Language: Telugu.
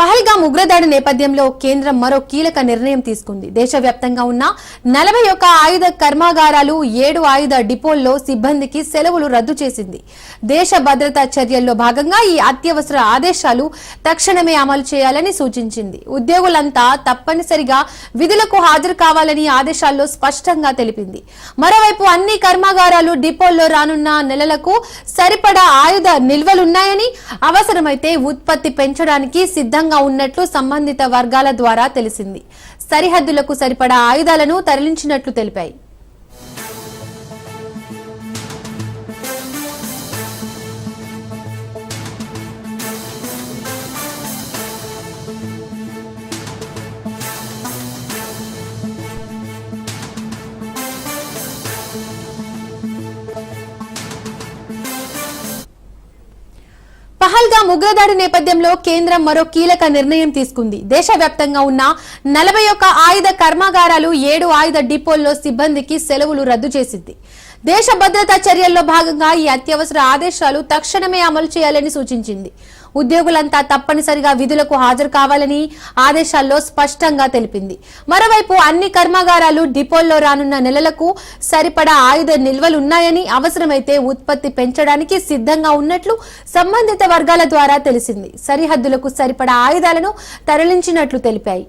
పహల్గాం ఉగ్రదాడి నేపథ్యంలో కేంద్రం మరో కీలక నిర్ణయం తీసుకుంది. దేశవ్యాప్తంగా ఉన్న నలభై ఒక్క ఆయుధ కర్మాగారాలు ఏడు ఆయుధ డిపోల్లో సిబ్బందికి సెలవులు రద్దు చేసింది. దేశ భద్రతా చర్యల్లో భాగంగా ఈ అత్యవసర ఆదేశాలు తక్షణమే అమలు చేయాలని సూచించింది. ఉద్యోగులంతా తప్పనిసరిగా విధులకు హాజరు కావాలని ఆదేశాల్లో స్పష్టంగా తెలిపింది. మరోవైపు అన్ని కర్మాగారాలు డిపోల్లో రానున్న నెలలకు సరిపడా ఆయుధ నిల్వలున్నాయని అవసరమైతే ఉత్పత్తి పెంచడానికి సిద్ధంగా ఉన్నట్లు సంబంధిత వర్గాల ద్వారా తెలిసింది. సరిహద్దులకు సరిపడా ఆయుధాలను తరలించినట్లు తెలిపాయి. పహల్గాం ఉగ్రదాడి నేపథ్యంలో కేంద్రం మరో కీలక నిర్ణయం తీసుకుంది. దేశవ్యాప్తంగా ఉన్న నలభై ఒక్క ఆయుధ కర్మాగారాలు ఏడు ఆయుధ డిపోల్లో సిబ్బందికి సెలవులు రద్దు చేసింది. దేశ భద్రతా చర్యల్లో భాగంగా ఈ అత్యవసర ఆదేశాలు తక్షణమే అమలు చేయాలని సూచించింది. ఉద్యోగులంతా తప్పనిసరిగా విధులకు హాజరు కావాలని ఆదేశాల్లో స్పష్టంగా తెలిపింది. మరోవైపు అన్ని కర్మాగారాలు డిపోల్లో రానున్న నెలలకు సరిపడా ఆయుధ నిల్వలున్నాయని అవసరమైతే ఉత్పత్తి పెంచడానికి సిద్ధంగా ఉన్నట్లు సంబంధిత వర్గాల ద్వారా తెలిసింది. సరిహద్దులకు సరిపడా ఆయుధాలను తరలించినట్లు తెలిపాయి.